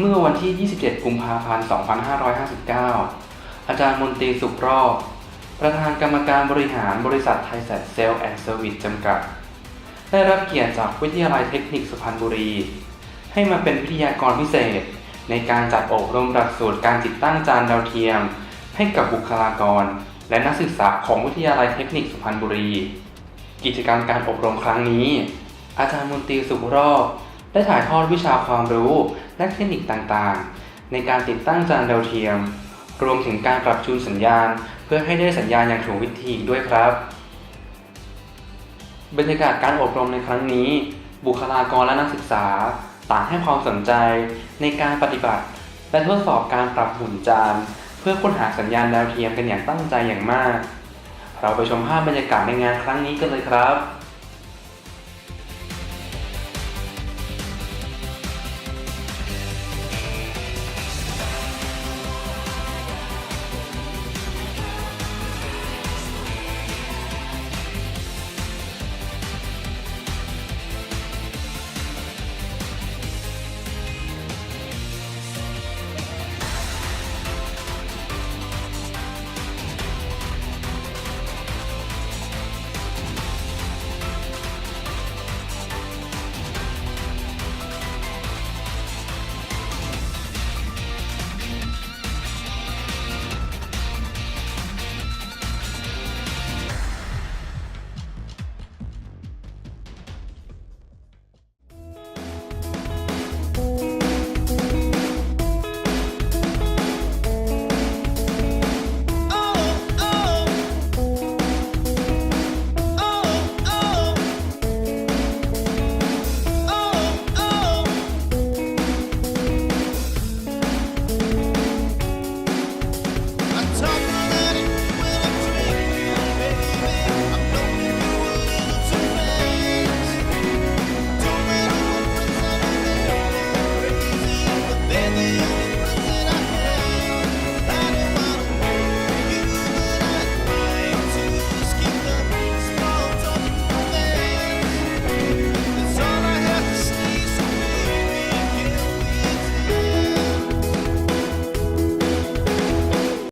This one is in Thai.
เมื่อวันที่ 27 กุมภาพันธ์ 2559 อาจารย์มนตรีสุขรอบ ประธานกรรมการบริหารบริษัทไทยแซดเซลแอนด์เซอร์วิสจำกัด ได้รับเกียรติจากวิทยาลัยเทคนิคสุพรรณบุรี ให้มาเป็นวิทยากรพิเศษ ในการจัดอบรมหลักสูตรการติดตั้งจานดาวเทียม ให้กับบุคลากร และนักศึกษาของวิทยาลัยเทคนิคสุพรรณบุรี กิจกรรมการอบรมครั้งนี้ อาจารย์มนตรีสุขรอบ ได้ถ่ายทอดวิชาความรู้และเทคนิคต่างๆ ในการติดตั้งจานดาวเทียม รวมถึงการปรับจูนสัญญาณ เพื่อให้ได้สัญญาณอย่างถูกวิธีด้วยครับ บรรยากาศการอบรมในครั้งนี้ บุคลากรและนักศึกษา ต่างให้ความสนใจในการปฏิบัติ และทดสอบการปรับหมุนจาน เพื่อค้นหาสัญญาณดาวเทียมกันอย่างตั้งใจอย่างมาก เราไปชมภาพบรรยากาศในงานครั้งนี้กันเลยครับ